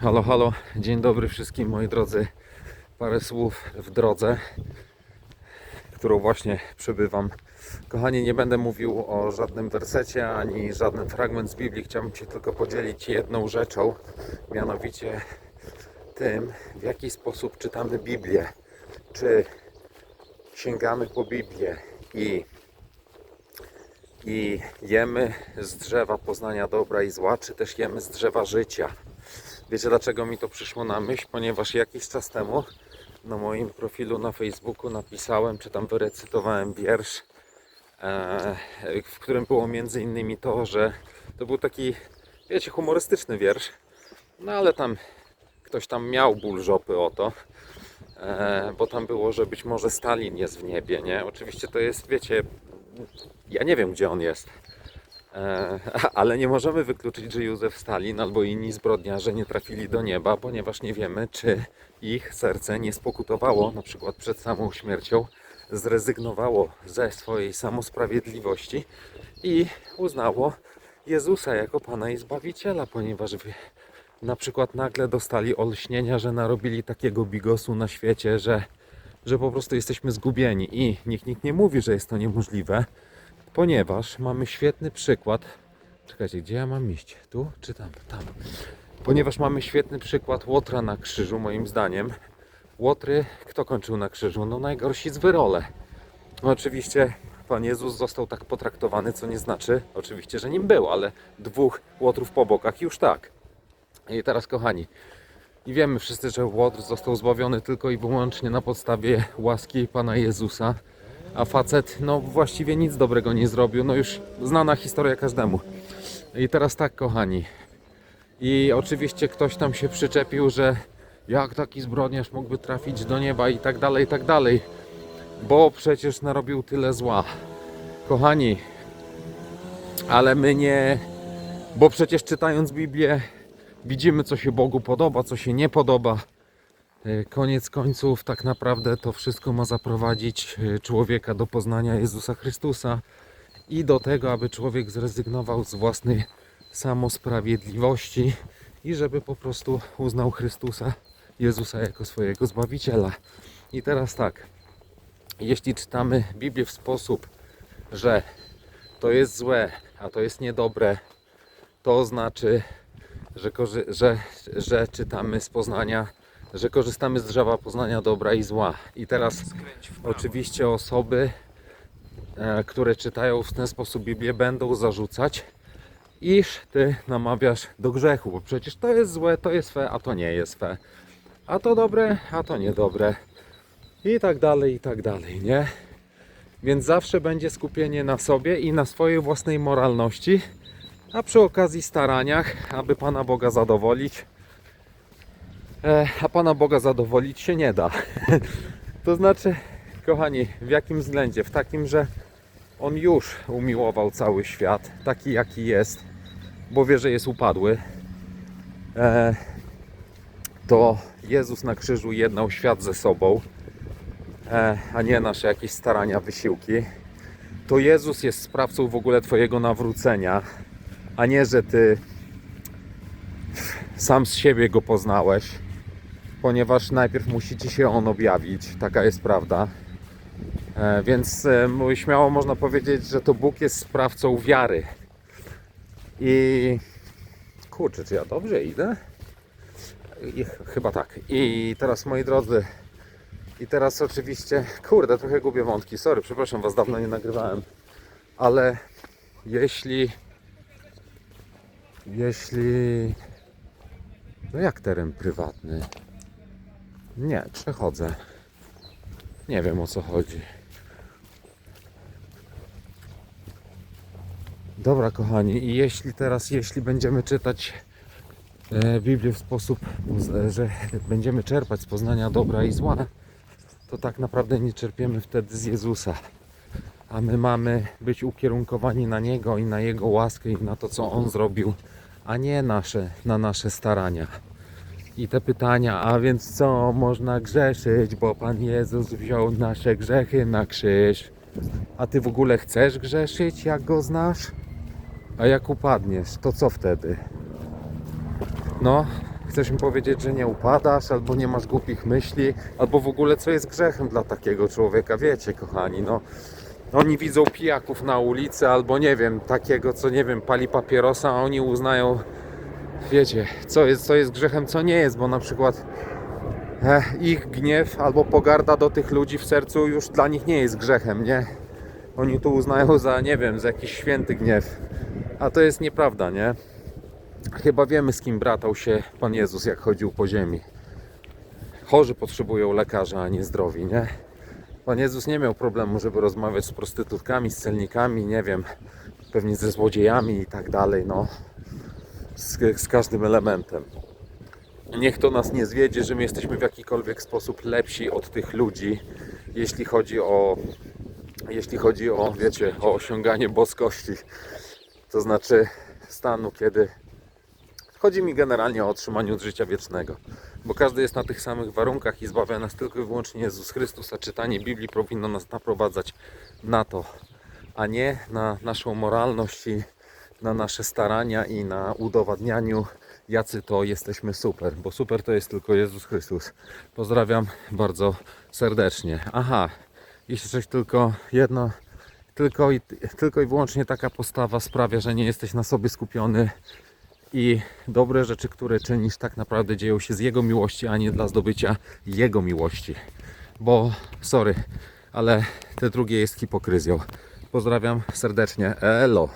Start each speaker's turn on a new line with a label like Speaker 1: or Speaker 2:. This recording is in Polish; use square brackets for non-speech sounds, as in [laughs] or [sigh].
Speaker 1: Halo, halo, dzień dobry wszystkim moi drodzy. Parę słów w drodze, którą właśnie przebywam. Kochani, nie będę mówił o żadnym wersecie ani żadnym fragment z Biblii. Chciałbym się tylko podzielić jedną rzeczą, mianowicie tym, w jaki sposób czytamy Biblię. Czy sięgamy po Biblię i i jemy z drzewa poznania dobra i zła, czy też jemy z drzewa życia. Wiecie dlaczego mi to przyszło na myśl? Ponieważ jakiś czas temu na moim profilu na Facebooku napisałem, czy tam wyrecytowałem wiersz, e, w którym było między innymi to, że to był taki, wiecie, humorystyczny wiersz, no ale tam ktoś tam miał ból żopy o to, e, bo tam było, że być może Stalin jest w niebie, nie? Oczywiście to jest, wiecie, ja nie wiem gdzie on jest. E, [laughs] ale nie możemy wykluczyć, że Józef Stalin albo inni zbrodniarze nie trafili do nieba, ponieważ nie wiemy, czy ich serce nie spokutowało, na przykład przed samą śmiercią, zrezygnowało ze swojej samosprawiedliwości i uznało Jezusa jako Pana i Zbawiciela, ponieważ na przykład nagle dostali olśnienia, że narobili takiego bigosu na świecie, że, że po prostu jesteśmy zgubieni i nikt, nikt nie mówi, że jest to niemożliwe, ponieważ mamy świetny przykład. Czekajcie, gdzie ja mam iść? Tu czy tam? Tam. Ponieważ mamy świetny przykład Łotra na krzyżu, moim zdaniem. Łotry, kto kończył na krzyżu? No najgorsi z wyrole. No oczywiście Pan Jezus został tak potraktowany, co nie znaczy oczywiście, że nim był, ale dwóch Łotrów po bokach już tak. I teraz kochani, i wiemy wszyscy, że Łotr został zbawiony tylko i wyłącznie na podstawie łaski Pana Jezusa a facet no właściwie nic dobrego nie zrobił, no już znana historia każdemu. I teraz tak kochani, i oczywiście ktoś tam się przyczepił, że jak taki zbrodniarz mógłby trafić do nieba i tak dalej, i tak dalej, bo przecież narobił tyle zła. Kochani, ale my nie, bo przecież czytając Biblię widzimy co się Bogu podoba, co się nie podoba. E, Koniec końców, tak naprawdę to wszystko ma zaprowadzić e, człowieka do poznania Jezusa Chrystusa i do tego, aby człowiek zrezygnował z własnej samosprawiedliwości i żeby po prostu uznał Chrystusa, Jezusa jako swojego zbawiciela. I teraz tak, jeśli czytamy Biblię w sposób, że to jest złe, a to jest niedobre, to znaczy, że, że, że czytamy z poznania, że korzystamy z drzewa poznania dobra i zła. I teraz oczywiście osoby, e, które czytają w ten sposób Biblię, będą zarzucać, iż ty namawiasz do grzechu, bo przecież to jest złe, to jest fe, a to nie jest fe. A to dobre, a to niedobre. I tak dalej, i tak dalej, nie? Więc zawsze będzie skupienie na sobie i na swojej własnej moralności, a przy okazji staraniach, aby Pana Boga zadowolić. E, a Pana Boga zadowolić się nie da. [laughs] to znaczy, kochani, w jakim względzie? W takim, że On już umiłował cały świat, taki jaki jest, bo wie, że jest upadły. E, to Jezus na krzyżu jednał świat ze sobą, e, a nie nasze jakieś starania, wysiłki. To Jezus jest sprawcą w ogóle Twojego nawrócenia, a nie, że Ty sam z siebie go poznałeś, ponieważ najpierw musi Ci się on objawić, taka jest prawda. E, więc e, śmiało można powiedzieć, że to Bóg jest sprawcą wiary. I kurczę, czy ja dobrze idę? I, ch- chyba tak. I teraz moi drodzy, i teraz oczywiście, kurde, trochę gubię wątki, sorry, przepraszam Was, dawno nie nagrywałem, ale jeśli, jeśli, no jak teren prywatny? Nie, przechodzę. Nie wiem o co chodzi. Dobra, kochani, i jeśli teraz, jeśli będziemy czytać e, Biblię w sposób, e, że będziemy czerpać z poznania dobra i zła, to tak naprawdę nie czerpiemy wtedy z Jezusa. A my mamy być ukierunkowani na Niego i na Jego łaskę i na to, co On zrobił, a nie nasze, na nasze starania. I te pytania, a więc co można grzeszyć, bo Pan Jezus wziął nasze grzechy na krzyż. A ty w ogóle chcesz grzeszyć, jak go znasz? A jak upadniesz, to co wtedy? No, Chcesz mi powiedzieć, że nie upadasz, albo nie masz głupich myśli, albo w ogóle co jest grzechem dla takiego człowieka, wiecie, kochani, no. Oni widzą pijaków na ulicy, albo nie wiem, takiego, co nie wiem, pali papierosa, a oni uznają, wiecie, co jest, co jest grzechem, co nie jest, bo na przykład e, ich gniew albo pogarda do tych ludzi w sercu już dla nich nie jest grzechem, nie? Oni to uznają za, nie wiem, za jakiś święty gniew. A to jest nieprawda, nie? Chyba wiemy, z kim bratał się Pan Jezus, jak chodził po ziemi. Chorzy potrzebują lekarza, a nie zdrowi, nie? Pan Jezus nie miał problemu, żeby rozmawiać z prostytutkami, z celnikami, nie wiem, pewnie ze złodziejami i tak dalej, no. Z, z każdym elementem. Niech to nas nie zwiedzie, że my jesteśmy w jakikolwiek sposób lepsi od tych ludzi, jeśli chodzi o, jeśli chodzi o, wiecie, o osiąganie boskości. To znaczy stanu, kiedy chodzi mi generalnie o otrzymaniu życia wiecznego. Bo każdy jest na tych samych warunkach i zbawia nas tylko i wyłącznie Jezus Chrystus, a czytanie Biblii powinno nas naprowadzać na to, a nie na naszą moralność i na nasze starania i na udowadnianiu, jacy to jesteśmy super, bo super to jest tylko Jezus Chrystus. Pozdrawiam bardzo serdecznie. Aha, jeszcze coś tylko jedno, tylko i, tylko i wyłącznie taka postawa sprawia, że nie jesteś na sobie skupiony i dobre rzeczy, które czynisz, tak naprawdę dzieją się z Jego miłości, a nie dla zdobycia Jego miłości. Bo, sorry, ale te drugie jest hipokryzją. Pozdrawiam serdecznie. Elo.